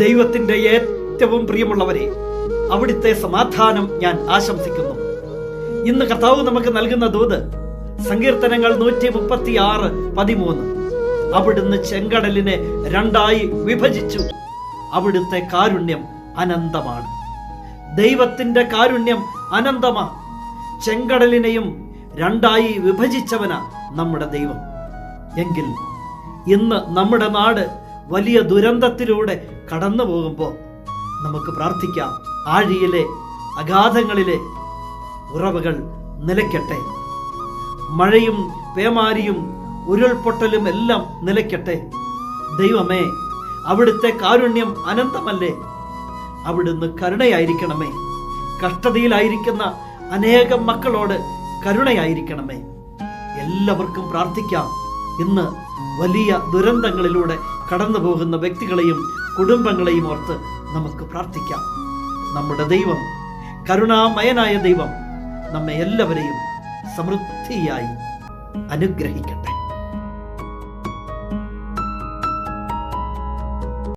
ദൈവത്തിന്റെ ഏറ്റവും പ്രിയമുള്ളവരെ അവിടുത്തെ സമാധാനം ഞാൻ ആശംസിക്കുന്നു. ഇന്ന് കർത്താവ് നമുക്ക് നൽകുന്ന ദൂത് സങ്കീർത്തനങ്ങൾ നൂറ്റി മുപ്പത്തി ആറ് പതിമൂന്ന്. അവിടുന്ന് ചെങ്കടലിനെ രണ്ടായി വിഭജിച്ചു. അവിടുത്തെ കാരുണ്യം അനന്തമാണ്. ദൈവത്തിന്റെ കാരുണ്യം അനന്തമാ. ചെങ്കടലിനെയും രണ്ടായി വിഭജിച്ചവനാ നമ്മുടെ ദൈവം. എങ്കിൽ ഇന്ന് നമ്മുടെ നാട് വലിയ ദുരന്തത്തിലൂടെ കടന്നു പോകുമ്പോൾ നമുക്ക് പ്രാർത്ഥിക്കാം. ആഴിയിലെ അഗാധങ്ങളിലെ ഉറവുകൾ നിലയ്ക്കട്ടെ. മഴയും പേമാരിയും ഉരുൾപൊട്ടലും എല്ലാം നിലയ്ക്കട്ടെ. ദൈവമേ അവിടുത്തെ കാരുണ്യം അനന്തമല്ലേ? അവിടുന്ന് കരുണയായിരിക്കണമേ. കഷ്ടതയിലായിരിക്കുന്ന അനേകം മക്കളോട് കരുണയായിരിക്കണമേ. എല്ലാവർക്കും പ്രാർത്ഥിക്കാം. ഇന്ന് വലിയ ദുരന്തങ്ങളിലൂടെ കടന്നു പോകുന്ന വ്യക്തികളെയും കുടുംബങ്ങളെയും ഓർത്ത് നമുക്ക് പ്രാർത്ഥിക്കാം. നമ്മുടെ ദൈവം കരുണാമയനായ ദൈവം നമ്മെ എല്ലാവരെയും സമൃദ്ധിയായി അനുഗ്രഹിക്കട്ടെ.